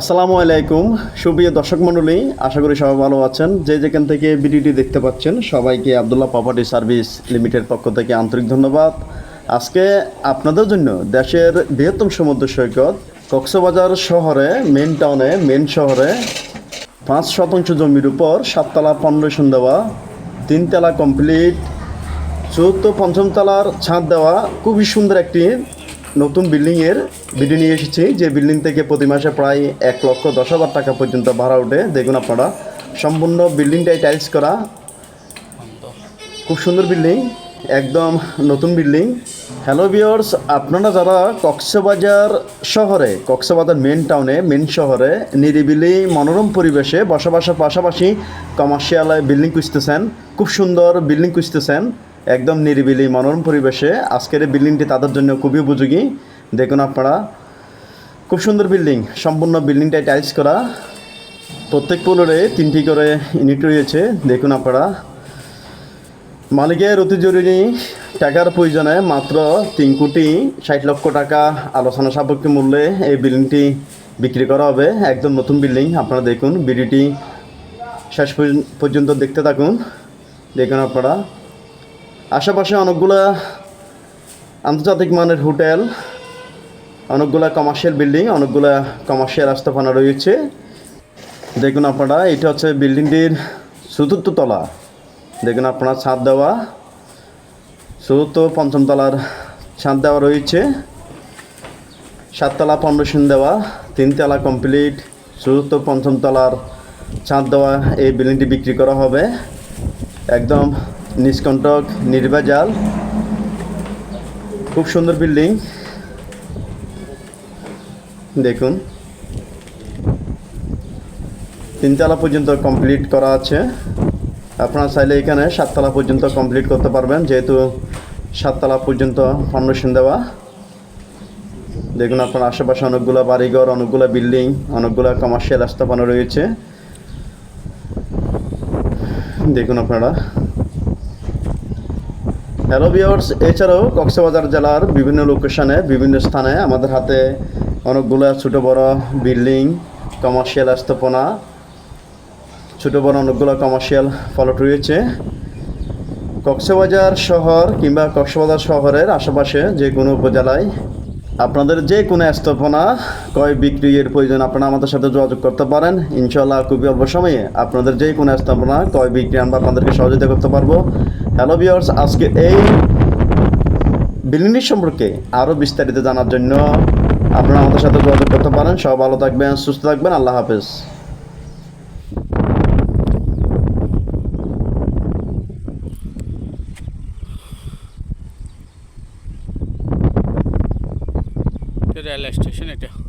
আসসালামু আলাইকুম। সুপ্রিয় দর্শক মণ্ডলী, আশা করি সবাই ভালো আছেন। যে যেখান থেকে ভিডিওটি দেখতে পাচ্ছেন, সবাইকে আবদুল্লাহ প্রপার্টি সার্ভিস লিমিটেড পক্ষ থেকে আন্তরিক ধন্যবাদ। আজকে আপনাদের জন্য দেশের বৃহত্তম সমুদ্র সৈকত, কক্সবাজার শহরে মেন টাউনে মেন শহরে, পাঁচ শতাংশ জমির উপর সাততলা ফাউন্ডেশন দেওয়া, তিনতলা কমপ্লিট চতুর্থ পঞ্চম তলার ছাদ দেওয়া, খুবই সুন্দর একটি নতুন বিল্ডিংয়ের ভিডিও নিয়ে এসেছি। যে বিল্ডিং থেকে প্রতি মাসে প্রায় এক লক্ষ দশ হাজার টাকা পর্যন্ত ভাড়া উঠে দেখুন আপনারা, সম্পূর্ণ বিল্ডিংটাই টাইলস করা। খুব সুন্দর বিল্ডিং, একদম নতুন বিল্ডিং। হ্যালো ভিওর্স আপনারা যারা কক্সবাজার শহরে, কক্সবাজার মেন টাউনে মেন শহরে নিরিবিলি মনোরম পরিবেশে বসবাসের পাশাপাশি কমার্শিয়াল বিল্ডিং খুঁজতেছেন, খুব সুন্দর বিল্ডিং খুঁজতেছেন। একদম নিরিবিলি মনোরম পরিবেশে। আজকের এই বিল্ডিংটি তাদের জন্য খুবই উপযোগী। দেখুন আপনারা, খুব সুন্দর বিল্ডিং, সম্পূর্ণ বিল্ডিংটাই টাইলস করা। প্রত্যেক ফ্লোরে তিনটি করে ইউনিট রয়েছে, দেখুন আপনারা। মালিকের অতি জরুরি টাকার প্রয়োজনে মাত্র তিন কোটি ষাট লক্ষ টাকা আলোচনা সাপেক্ষ মূল্যে এই বিল্ডিংটি বিক্রি করা হবে। একদম নতুন বিল্ডিং, আপনারা দেখুন বিডিটি শেষ পর্য- পর্যন্ত দেখতে থাকুন। দেখুন আপনারা আশেপাশে অনেকগুলা আন্তর্জাতিক মানের হোটেল, অনেকগুলা কমার্শিয়াল বিল্ডিং অনেকগুলা কমার্শিয়াল আস্থাপনা রয়েছে। দেখুন আপনারা, এটা হচ্ছে বিল্ডিংটির চতুর্থ তলা। দেখুন আপনারা, ছাদ দেওয়া, চতুর্থ, পঞ্চম তলার ছাদ দেওয়া রয়েছে। সাততলা ফাউন্ডেশন দেওয়া, তিনতলা কমপ্লিট চতুর্থ, পঞ্চম তলার ছাদ দেওয়া এই বিল্ডিংটি বিক্রি করা হবে। একদম নিষ্কণ্টক নির্ভেজাল খুব সুন্দর বিল্ডিং। দেখুন। তিনতলা পর্যন্ত কমপ্লিট করা আছে। আপনারা চাইলে এখানে সাততলা পর্যন্ত কমপ্লিট করতে পারবেন, যেহেতু সাততলা পর্যন্ত ফাউন্ডেশন দেওয়া। দেখুন আপনার আশেপাশে অনেকগুলো বাড়িঘর, অনেকগুলো বিল্ডিং, অনেকগুলো কমার্শিয়াল স্থাপনা রয়েছে। দেখুন আপনারা। হ্যালো ভিওর্স এছাড়াও কক্সবাজার জেলার বিভিন্ন লোকেশনে বিভিন্ন স্থানে আমাদের হাতে অনেকগুলো ছোটো বড় বিল্ডিং কমার্শিয়াল স্থাপনা, ছোটো বড় অনেকগুলো কমার্শিয়াল ফলট রয়েছে। কক্সবাজার শহর কিংবা কক্সবাজার শহরের আশেপাশে যে কোনো উপজেলায় আপনাদের যে কোনো স্থাপনা, ক্রয় বিক্রির প্রয়োজন, আপনারা আমাদের সাথে যোগাযোগ করতে পারেন। ইনশাল্লাহ খুবই অল্প সময়ে আপনাদের যে কোনো স্থাপনা, ক্রয় বিক্রি আমরা আপনাদেরকে সহযোগিতা করতে পারব। হ্যালো ভিওর্স আজকে এই বিল্ডিংটি সম্পর্কে আরও বিস্তারিত জানার জন্য আপনারা আমাদের সাথে যোগাযোগ করতে পারেন। সব ভালো থাকবেন, সুস্থ থাকবেন। আল্লাহ হাফেজ। রেল স্টেশন এটা।